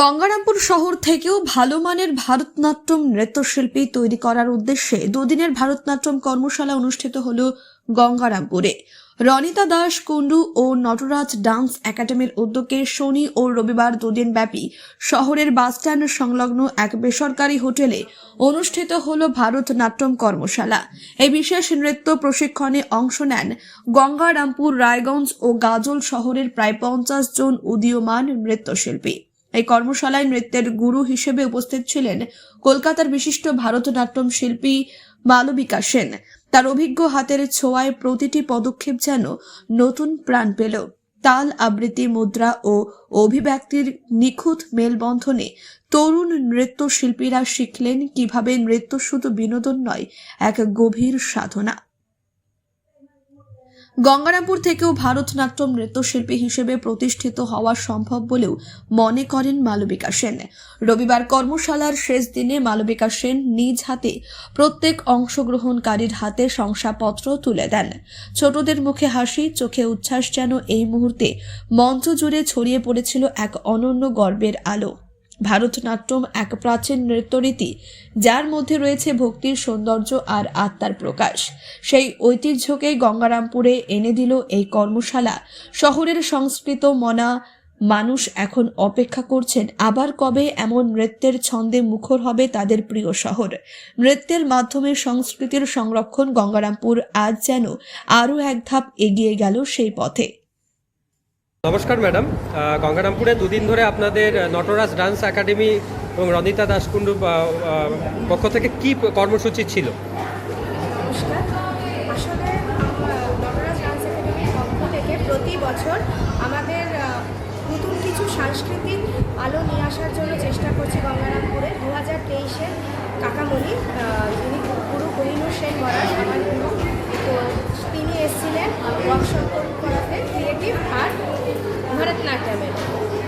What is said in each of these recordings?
গঙ্গারামপুর শহর থেকেও ভালো মানের ভারতনাট্যম নৃত্যশিল্পী তৈরি করার উদ্দেশ্যে দুদিনের ভারতনাট্যম কর্মশালা অনুষ্ঠিত হল গঙ্গারামপুরে। রনিতা দাস কুন্ডু ও নটরাজ ডান্স একাডেমির উদ্যোগে শনি ও রবিবার দুদিন ব্যাপী শহরের বাসস্ট্যান্ড সংলগ্ন এক বেসরকারি হোটেলে অনুষ্ঠিত হল ভারতনাট্যম কর্মশালা। এই বিশেষ নৃত্য প্রশিক্ষণে অংশ নেন গঙ্গারামপুর, রায়গঞ্জ ও গাজল শহরের প্রায় পঞ্চাশ জন উদীয়মান নৃত্যশিল্পী। এই কর্মশালায় নৃত্যের গুরু হিসেবে উপস্থিত ছিলেন কলকাতার বিশিষ্ট ভারতনাট্যম শিল্পী মালবিকা সেন। তার অভিজ্ঞ হাতের ছোঁয়ায় প্রতিটি পদক্ষেপ যেন নতুন প্রাণ পেল। তাল আবৃত্তি, মুদ্রা ও অভিব্যক্তির নিখুঁত মেলবন্ধনে তরুণ নৃত্যশিল্পীরা শিখলেন কীভাবে নৃত্য শুধু বিনোদন নয়, এক গভীর সাধনা। গঙ্গারামপুর থেকেও ভারতনাট্যম নৃত্যশিল্পী হিসেবে প্রতিষ্ঠিত হওয়া সম্ভব বলেও মনে করেন মালবিকা সেন। রবিবার কর্মশালার শেষ দিনে মালবিকা সেন নিজ হাতে প্রত্যেক অংশগ্রহণকারীর হাতে শংসাপত্র তুলে দেন। ছোটদের মুখে হাসি, চোখে উচ্ছ্বাস যেন এই মুহূর্তে মঞ্চ জুড়ে ছড়িয়ে পড়েছিল এক অনন্য গর্বের আলো। ভারতনাট্যম এক প্রাচীন নৃত্যরীতি, যার মধ্যে রয়েছে ভক্তির সৌন্দর্য আর আত্মার প্রকাশ। সেই ঐতিহ্যকে গঙ্গারামপুরে এনে দিল এই কর্মশালা। শহরের সংস্কৃত মনা মানুষ এখন অপেক্ষা করছেন, আবার কবে এমন নৃত্যের ছন্দে মুখর হবে তাদের প্রিয় শহর। নৃত্যের মাধ্যমে সংস্কৃতির সংরক্ষণ গঙ্গারামপুর আজ যেন আরও এক ধাপ এগিয়ে গেল সেই পথে। নমস্কার, ম্যাডাম। গঙ্গারামপুরে দুদিন ধরে আপনাদের নটরাজ ডান্স একাডেমি এবং রনিতা দাসকুণ্ডু পক্ষ থেকে কি কর্মসূচি ছিল? প্রতি বছর আমাদের নতুন কিছু সাংস্কৃতিক আলো নিয়ে আসার জন্য চেষ্টা করছি গঙ্গারামপুরে। দু হাজার তেইশে কাকামণি যিনি গুরু কোহিনুর সেন মহারাজ, আমার তো তিনি এসেছিলেন ওয়ার্কশপ করাতে ক্রিয়েটিভ আর্ট ভারতনাট্যমের।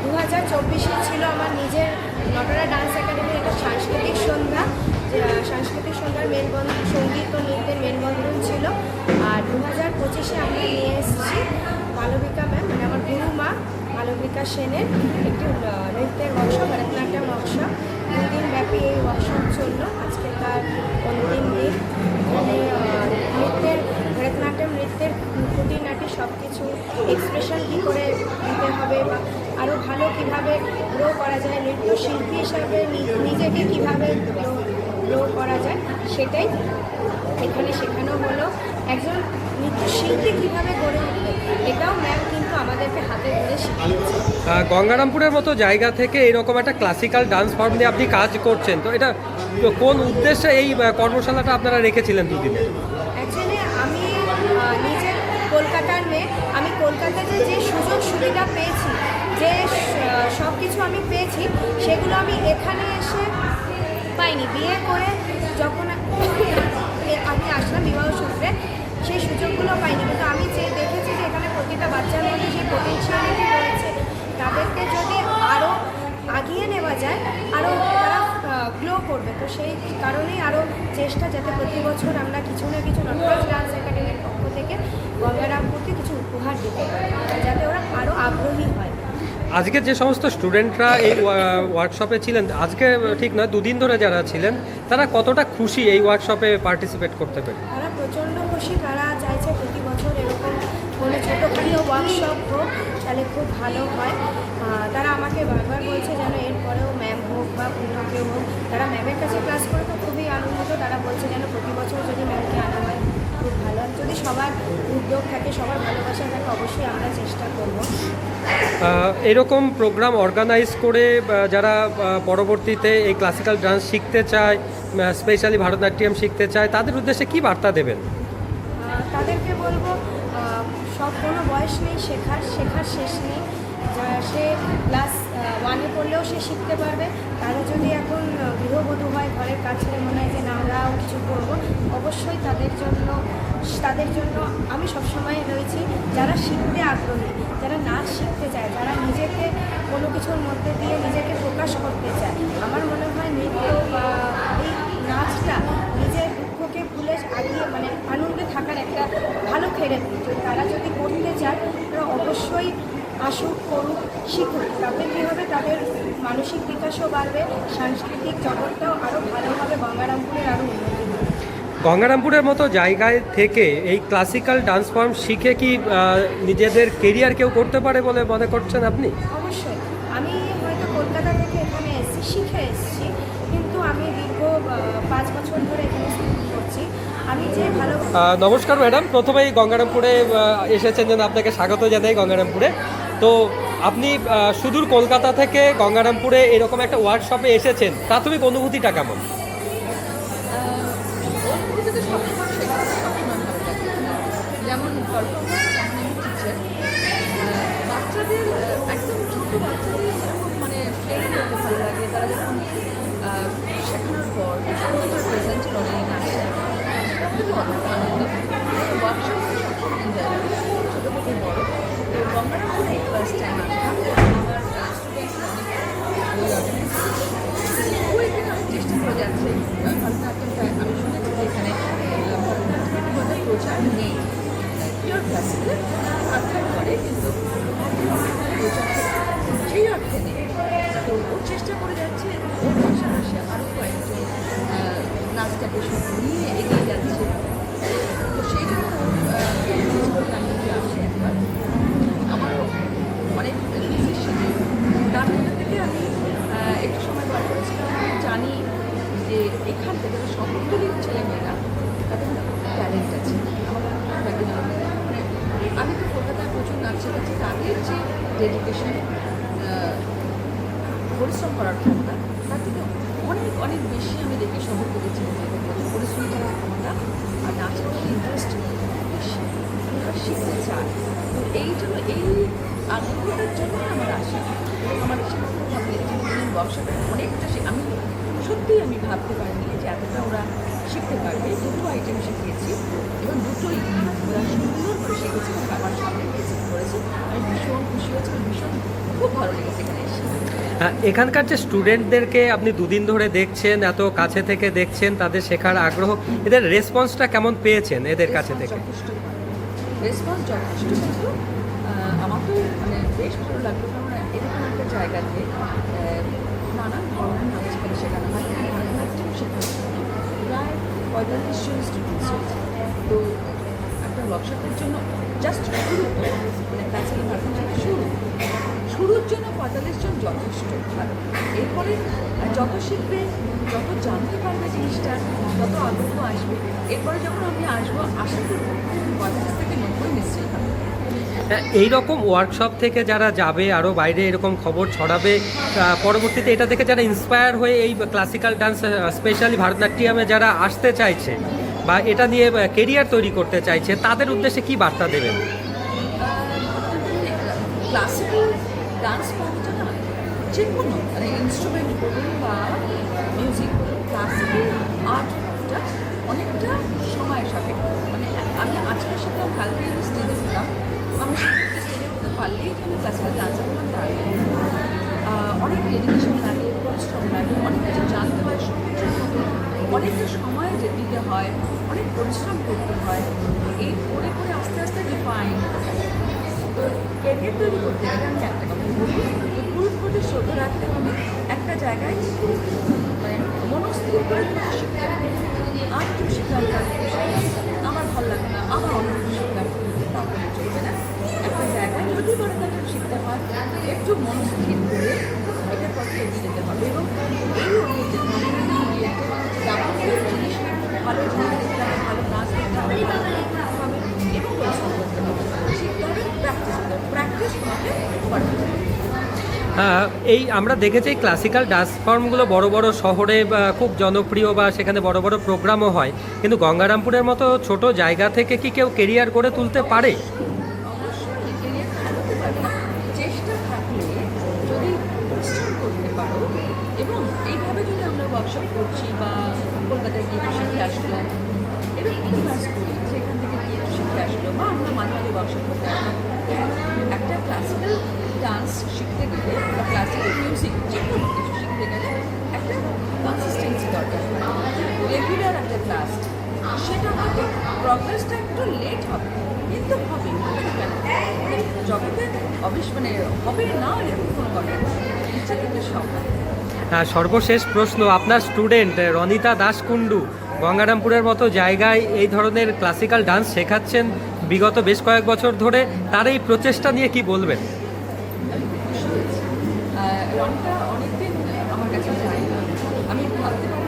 দু হাজার চব্বিশে ছিল আমার নিজের নটরা ডান্স একাডেমির একটা সাংস্কৃতিক সন্ধ্যা। সাংস্কৃতিক সন্ধ্যার মেলবন্ধন সংগীত ও নৃত্যের মেলবন্ধন ছিল। আর দু হাজার পঁচিশে আমরা নিয়ে এসেছি মালবিকা ম্যাম মানে আমার গুরু মা, মালবিকা সেনের একটি নৃত্যের ওয়ার্কশপ ভারতনাট্যম ওয়ার্কশপ দুই দিন ব্যাপী এই ওয়ার্কশপ চলল আজকে তার অন্তিম দিন। এখানে নৃত্যের, ভারতনাট্যম নৃত্যের খুঁটিনাটি সব কিছু এক্সপ্রেশন কী করে দিতে হবে বা আরও ভালো কীভাবে গ্রো করা যায়, নৃত্যশিল্পী হিসাবে নিজেকে কীভাবে গ্রো করা যায় সেটাই এখানে শেখানো হলো। একজন নৃত্যশিল্পী কীভাবে গড়ে উঠবে, এটাও ম্যাম কিন্তু আমাদেরকে হাতে ধরে গঙ্গারামপুরের মতো জায়গা থেকে এরকম একটা ক্লাসিক্যাল ডান্স ফর্ম নিয়ে আপনি কাজ করছেন, তো এটা কোন উদ্দেশ্যে এই কর্মশালাটা আপনারা রেখেছিলেন দুদিনে অ্যাকচুয়ালি আমি আহ, নিজের কলকাতার মেয়ে আমি কলকাতাতে যে সুযোগ সুবিধা পেয়েছি, যে সব কিছু আমি পেয়েছি, সেগুলো আমি এখানে এসে পাইনি। বিয়ে করে যখন আমি আসলাম বিবাহ সূত্রে, সেই সুযোগগুলো পাইনি। কিন্তু আমি যে দেখেছি যে এখানে প্রতিটা বাচ্চার মধ্যে যে পোটেনশিয়ালিটি রয়েছে, তাদেরকে যদি আরও আগিয়ে নেওয়া যায় আরও তারা গ্লো করবে। তো সেই কারণেই আরও চেষ্টা যাতে প্রতি বছর আমরা কিছু না কিছু নটরাজ ডান্স একাডেমির পক্ষ থেকে গঙ্গারামপুরকে কিছু উপহার দিতে পারি। আগ্রহী হয়। আজকে যে সমস্ত স্টুডেন্টরা এই ওয়ার্কশপে ছিলেন আজকে ঠিক না দুদিন ধরে যারা ছিলেন তারা কতটা খুশি এই ওয়ার্কশপে পার্টিসিপেট করতে পেরে? তারা প্রচণ্ড খুশি তারা চাইছে প্রতি বছর এরকম কোনো ছোটোখাটো ওয়ার্কশপ হোক তাহলে খুব ভালো হয়। তারা আমাকে বারবার বলছে যেন এরপরেও ম্যাম হোক বা অন্য কেউ হোক তারা ম্যামের কাছে ক্লাস করে তো খুবই আনন্দিত তারা বলছে যেন প্রতি বছর যদি ম্যামকে যদি সবার উদ্যোগ থাকে সবার ভালোবাসা থাকে অবশ্যই আমরা চেষ্টা করব। এরকম প্রোগ্রাম অর্গানাইজ করে যারা পরবর্তীতে এই ক্লাসিক্যাল ডান্স শিখতে চায় স্পেশালি ভারতনাট্যম শিখতে চায় তাদের উদ্দেশ্যে কি বার্তা দেবেন? তাদেরকে বলব সব কোনো বয়স নেই শেখার শেখার শেষ নেই। সে ক্লাস ওয়ানে পড়লেও সে শিখতে পারবে। তারা যদি এখন গৃহবধূ হয়, ঘরের কাজ ছেড়ে মনে হয় যে না আমরাও কিছু করব, অবশ্যই তাদের জন্য তাদের জন্য আমি সবসময় রয়েছি যারা শিখতে আগ্রহী, যারা নাচ শিখতে চায়, যারা নিজেকে কোনো কিছুর মধ্যে দিয়ে নিজেকে প্রকাশ করতে চায়। আমার মনে হয় নৃত্য বা এই নাচটা নিজের দুঃখকে ভুলে আগিয়ে মানে আনন্দে থাকার একটা ভালো থেরাপি তারা যদি করতে চায় তারা অবশ্যই আসুক করুক শিখুক তাতে কী হবে? তাদের মানসিক বিকাশও বাড়বে সাংস্কৃতিক জগৎটাও আরও ভালোভাবে গঙ্গারামপুরের আরও উন্নতি হবে। গঙ্গারামপুরের মতো জায়গায় থেকে এই ক্লাসিক্যাল ডান্স ফর্ম শিখে কি নিজেদের কেরিয়ার কেউ করতে পারে বলে মনে করছেন আপনি? অবশ্যই। আমি হয়তো কলকাতা থেকে এখানে এসেছি শিখে এসেছি কিন্তু আমি দীর্ঘ পাঁচ বছর ধরে এখানে করছি। আমি যে ভালো নমস্কার ম্যাডাম। প্রথমেই গঙ্গারামপুরে এসেছেন যেন আপনাকে স্বাগত জানাই গঙ্গারামপুরে। তো আপনি সুদূর কলকাতা থেকে গঙ্গারামপুরে এরকম একটা ওয়ার্কশপে এসেছেন প্রাথমিক অনুভূতিটা কেমন? নেই পিওর করে কিন্তু সেই অর্থে নেই তো ও চেষ্টা করে যাচ্ছে ওর পাশাপাশি আরও কয়েকজন নাচটাকে শুধু নিয়ে এগিয়ে যাচ্ছে তো সেই জন্য ওর আসে একবার আমারও অনেক শিডিউল থেকে আমি একটু সময় বার জানি যে এখান থেকে যে শহরতলির ছেলেমেয়েরা তাদের ট্যালেন্ট আছে আমার লাগে না মানে আমি তো নাচ শিখেছি তাদের যে ডেডিকেশন পরিশ্রম করার ক্ষমতা, তার থেকে অনেক অনেক বেশি আমি দেখি ছেলেমেয়েদের মধ্যে পরিশ্রম করার ক্ষমতা আর নাচের প্রতি ইন্টারেস্ট বেশি। শিখতে চায় তো এই জন্য, এই আগ্রহটার জন্য আমার আসে আমার ওয়ার্কশপে অনেকটা আমি সত্যিই আমি ভাবতে পারিনি যে এতটা ওরা শিখতে পারবে। দুটো আইটেম শিখিয়েছি এবং দুটোই ওরা সুন্দর করে শিখেছে আমার সামনে প্রেজেন্ট করেছে আমি ভীষণ খুশি হয়েছি ভীষণ খুব ভালো লেগেছে এখানে এখানকার যে স্টুডেন্টদেরকে আপনি দুদিন ধরে দেখছেন এত কাছে থেকে দেখছেন তাদের শেখার আগ্রহ এদের রেসপন্সটা কেমন পেয়েছেন এদের কাছে থেকে? রেসপন্স যথেষ্ট কিন্তু আমার তো মানে বেশ ভালো লাগল কারণ এরকম একটা জায়গাতে নানান ধরনের নাচ এখানে শেখানো হয়। ভারতনাট্যম শেখানোর প্রায় পঁয়তাল্লিশ জন স্টুডেন্টস তো একটা ওয়ার্কশপের জন্য জাস্ট শুরু। মানে ক্লাসিক্যাল ভারতনাট্যম শুরু। শুরুর জন্য পঁয়তাল্লিশ জন যথেষ্ট। এরপরে যত শিখবে, যত জানতে পারবে জিনিসটা, তত আগ্রহ আসবে। এরপরে যখন আমি আসব, আশা করব পঁয়তাল্লিশ থেকে নব্বই নিশ্চয়ই হবে। এই রকম ওয়ার্কশপ থেকে যারা যাবে আরও বাইরে এরকম খবর ছড়াবে পরবর্তীতে এটা থেকে যারা ইন্সপায়ার হয়ে এই ক্লাসিক্যাল ডান্স স্পেশালি ভারতনাট্যমে যারা আসতে চাইছে বা এটা নিয়ে কেরিয়ার তৈরি করতে চাইছে, তাদের উদ্দেশ্যে কি বার্তা দেবেন? ক্লাসিক্যাল ডান্স যে কোনো মানে ইনস্ট্রুমেন্ট বলুন বা মিউজিক ক্লাসিক্যাল আর্ট ফর্মটা অনেকটা সময় সাপেক্ষ। মানে আমি আজকে শিখলাম কালকে স্টেজে উঠলাম আমি স্টেজে পারলেই আমি ক্লাসিক্যাল তাই অনেক ডেডিকেশন লাগে পরিশ্রম লাগে, অনেক কিছু জানতে হয় মতো অনেকটা সময় যে দিতে হয়, অনেক পরিশ্রম করতে হয়, এই করে করে আস্তে আস্তে রিফাইন তো ক্যারিয়ার তৈরি করতে গেলে আমি একটা কথা বলি প্রতি শ্রদ্ধা রাখতে হবে একটা জায়গায় মানে মনস্থির করে আর একটু শিখলাম আমার ভালো লাগে না, আমার অনেক কিছু শিখলাম তাহলে চলবে না। একটা জায়গায় যদি তাকে শিখতে হয়, একটু মনস্থির করে এটার পথে এগিয়ে যেতে হবে। এবং এই অনুযায়ী যাবতীয় জিনিস ভালো জিনিস দেখতে হবে ভালো নাচ দেখতে হবে ভালো গান দেখতে হবে এবং পরিশ্রম করতে হবে শিখতে হবে প্র্যাকটিস করতে হবে প্র্যাকটিস করতে পারবে আহ, এই আমরা দেখেছি ক্লাসিক্যাল ডান্স ফর্মগুলো বড় বড় শহরে খুব জনপ্রিয় বা সেখানে বড় বড় প্রোগ্রামও হয়। কিন্তু গঙ্গারামপুরের মতো ছোট জায়গা থেকে কি কেউ কেরিয়ার করে তুলতে পারে অবশ্যই ক্যারিয়ার হারাতে পারে না চেষ্টা থাকলে যদি পরিশ্রম করতে পারো এবং এইভাবে যদি আমরা ওয়ার্কশপ করছি বা কলকাতায় গিয়ে একটু শিখে আসলাম এরকম তো কাজ করি সেখান থেকে গিয়ে একটু শিখে আসলো বা আমরা মাঝে মাঝে ওয়ার্কশপ করতে আসলাম একটা ক্লাসিক্যাল ডান্স শিখতে গেলে বা ক্লাসিক্যাল মিউজিক যে কোনো কিছু শিখতে গেলে একটা দরকার রেগুলার একটা ক্লাস সেটা হয়তো প্রগ্রেসটা একটু লেট হবে কিন্তু হবে? মানে জগতে মানে হবে না এরকম কোনো কথা। ইচ্ছা থেকে সব। হ্যাঁ সর্বশেষ প্রশ্ন আপনার স্টুডেন্ট রনিতা দাস কুন্ডু গঙ্গারামপুরের মতো জায়গায় এই ধরনের ক্লাসিক্যাল ডান্স শেখাচ্ছেন বিগত বেশ কয়েক বছর ধরে তার এই প্রচেষ্টা নিয়ে কি বলবেন? আমি খুব খুশি হয়েছি। আহ, রনিতা অনেকদিন আমার কাছে যায় আমি ভাবতে ওকে